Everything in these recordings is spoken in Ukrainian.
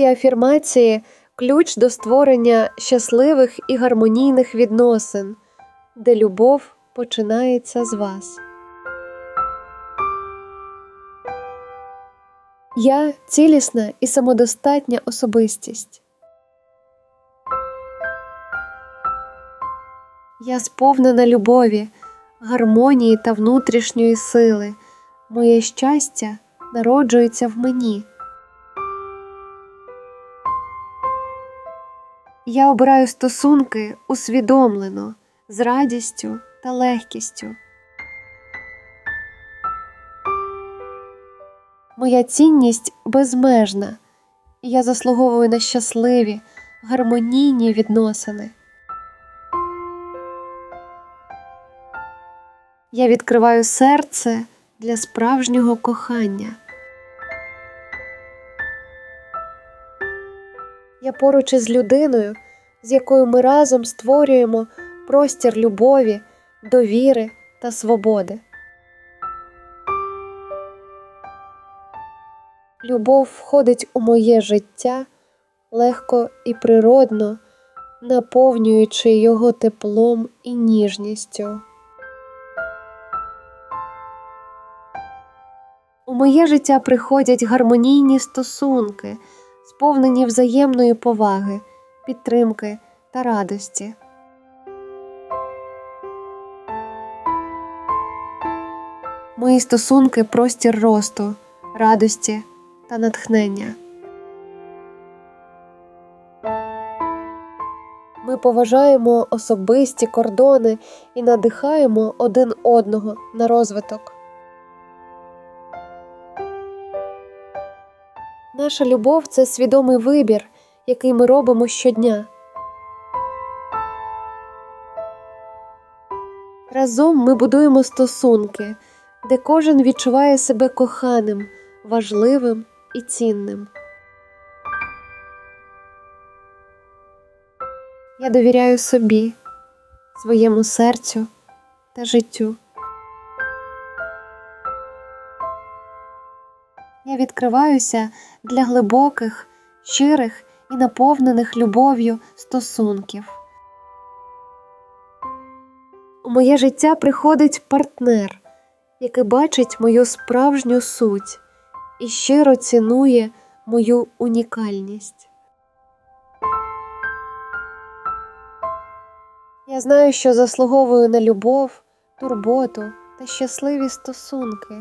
Ці афірмації ключ до створення щасливих і гармонійних відносин, де любов починається з вас. Я цілісна і самодостатня особистість. Я сповнена любові, гармонії та внутрішньої сили. Моє щастя народжується в мені. Я обираю стосунки усвідомлено, з радістю та легкістю. Моя цінність безмежна, і я заслуговую на щасливі, гармонійні відносини. Я відкриваю серце для справжнього кохання. Я поруч із людиною, з якою ми разом створюємо простір любові, довіри та свободи. Любов входить у моє життя легко і природно, наповнюючи його теплом і ніжністю. У моє життя приходять гармонійні стосунки, сповнені взаємної поваги, підтримки та радості. Мої стосунки простір росту, радості та натхнення. Ми поважаємо особисті кордони і надихаємо один одного на розвиток. Наша любов це свідомий вибір, який ми робимо щодня. Разом ми будуємо стосунки, де кожен відчуває себе коханим, важливим і цінним. Я довіряю собі, своєму серцю та життю. Я відкриваюся для глибоких, щирих і наповнених любов'ю стосунків. У моє життя приходить партнер, який бачить мою справжню суть і щиро цінує мою унікальність. Я знаю, що заслуговую на любов, турботу та щасливі стосунки.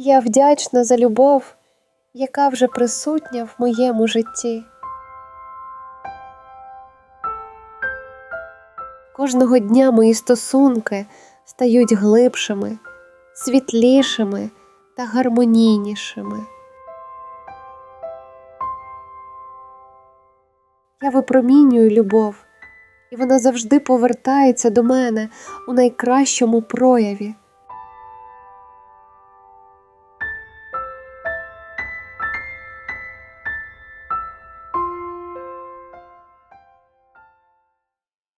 Я вдячна за любов, яка вже присутня в моєму житті. Кожного дня мої стосунки стають глибшими, світлішими та гармонійнішими. Я випромінюю любов, і вона завжди повертається до мене у найкращому прояві.